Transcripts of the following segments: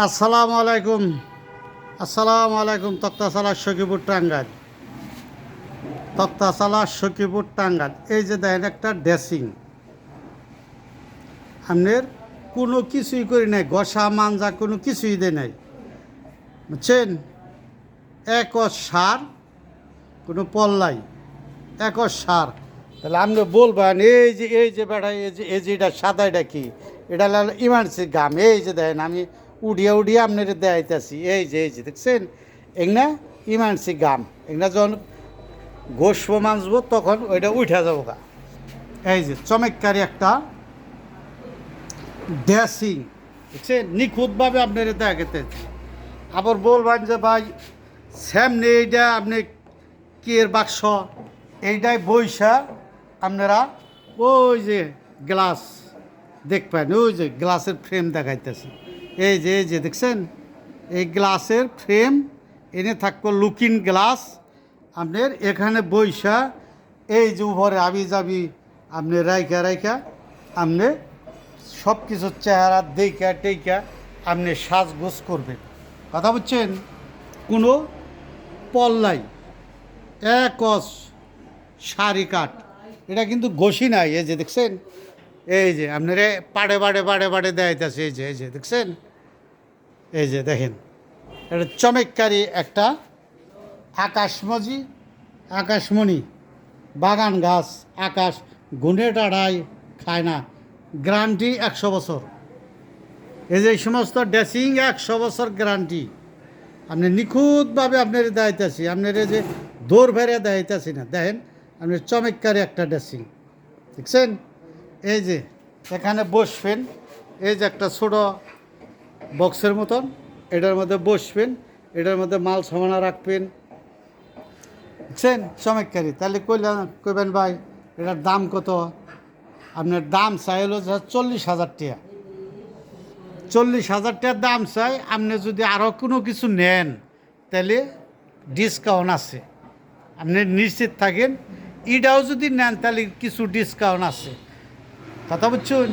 আসসালামু আলাইকুম। আসসালামু আলাইকুম তক্তাশালা সখীপুর টাঙ্গাইল। তক্তাশালা সখীপুর টাঙ্গাইল। এই যে দেখেন একটা ড্রেসিং। আপনার কোনো কিছুই করি নাই গসা মাঞ্জা কোনো কিছুই দেয় নাই। বুঝছেন? এক সার কোনো পল্লাই এক সার তাহলে আপনি বলবেন, এই যে এই যে বেড়া এই যে এই যে এটা সাদা এটা কি? এটা ইমার্জেন্সি গাম। এই যে দেখেন আমি উড়িয়া উড়িয়া আপনার দেখাইতেছি এই যে এই যে, দেখছেন? এগুলা ইমার্জেন্সি গাম। এগুলা যখন গোস্ব মাঞ্জবো, তখন ওইটা উঠা যাব গা। এই যে, চমৎকারী একটা ড্রেসিং বুঝছেন নিখুঁতভাবে আপনার দেখাইতেছি আবার বলবেন যে, ভাই, সামনে এইটা আপনি কিয়ের বাক্স? এইটাই বইসা আপনারা ওই যে গ্লাস দেখবেন, ওই যে গ্লাসের ফ্রেম দেখাইতেছে। এই যে এই যে দেখছেন? এই গ্লাসের ফ্রেম, এনে থাকব লুকিং গ্লাস। আপনার এখানে বইসা এই যে উপরে আবি যাবি, আপনি রাইখা রাইখা, আপনি সব কিছুর চেহারা দেখা টেকা আপনি সাজগোজ করবেন। কথা বলছেন কোনো পল্লাই একস শাড়ি কাঠ। এটা কিন্তু ঘষি নাই, এই যে দেখছেন? এই যে, আপনারে পাড়ে পাড়ে পাড়ে পাড়ে দেখাইতেছে, এই যে এই যে, দেখছেন? এই যে, দেখেন। এটা চমৎকারী একটা আকাশমজি, আকাশমণি, বাগান গাছ, আকাশ, গুনে টাড়াই খায় না। গ্রান্টি একশো বছর। এই যে সমস্ত ড্রেসিং একশো বছর গ্যারান্টি। আপনি নিখুঁতভাবে আপনার দেখাইতেছি, আপনার এই যে দৌড় ভেড়ে দেখাইতেছি না। দেখেন আপনি চমৎকারী একটা ড্রেসিং। দেখছেন? এই যে, এখানে বসবেন। এই যে একটা ছোটো বক্সের মতন, এটার মধ্যে বসবেন, এটার মধ্যে মাল সামানা রাখবেন। বুঝছেন? চমৎকারী তাহলে কইলেন কইবেন ভাই, এটার দাম কত? আপনার দাম চাই হলো চল্লিশ হাজার টাকা। চল্লিশ হাজার টাকার দাম চাই, আপনি যদি আরও কোনো কিছু নেন, তাহলে ডিসকাউন্ট আছে। আপনি নিশ্চিত থাকেন ইটাও যদি নেন, তাহলে কিছু ডিসকাউন্ট আছে। কথা বুঝছেন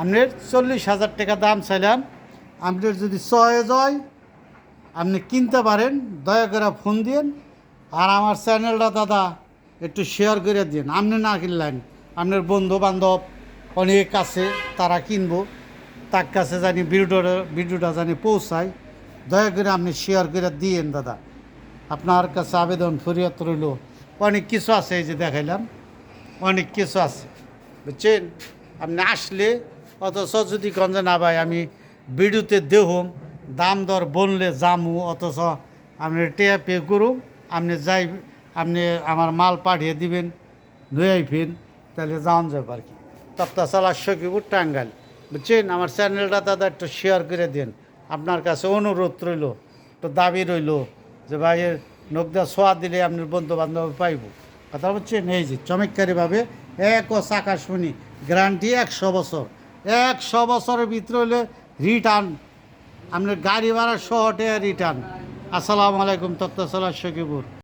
আপনার চল্লিশ হাজার টাকা দাম চাইলাম। আপনার যদি চয়ে যায়, আপনি কিনতে পারেন, দয়া করে ফোন দিন আর আমার চ্যানেলটা দাদা, একটু শেয়ার করে দিন আপনি না কিনলেন আপনার বন্ধু বান্ধব অনেক আছে, তারা কিনবো। তার কাছে জানি ভিডিওটা ভিডিওটা জানি পৌঁছায়। দয়া করে আপনি শেয়ার করে দিয়েন, দাদা। আপনার কাছে আবেদন ফরিয়াদ রইল। অনেক কিছু আছে, এই যে দেখাইলাম। অনেক কিছু আছে, বুঝছেন? আপনি আসলে, অথচ যদি গঞ্জে না ভাই, আমি ভিডিওতে দেহম, দাম দর বললে জামু, অথচ আপনি টেয়া পে করুম, আপনি যাই, আপনি আমার মাল পাঠিয়ে দিবেন লই আইফেন, তাহলে যাওয়ান যাবে আর কি। তপ্তা চালা সকিপুর টাঙ্গাইল। বুঝছেন? আমার চ্যানেলটা দাদা একটু শেয়ার করে দিন। আপনার কাছে অনুরোধ রইল, একটু দাবি রইল যে, ভাই এর নগদা সোয়া দিলে আপনার বন্ধু বান্ধব পাইব। কথা বলছেন? এই যে, চমৎকারীভাবে এক ও আকাশমণি গ্যারান্টি একশো বছর। একশো বছরের ভিতরে হলে রিটার্ন আপনার গাড়ি ভাড়া সহ রিটার্ন আসসালামু আলাইকুম তত্ত্বাল সকিপুর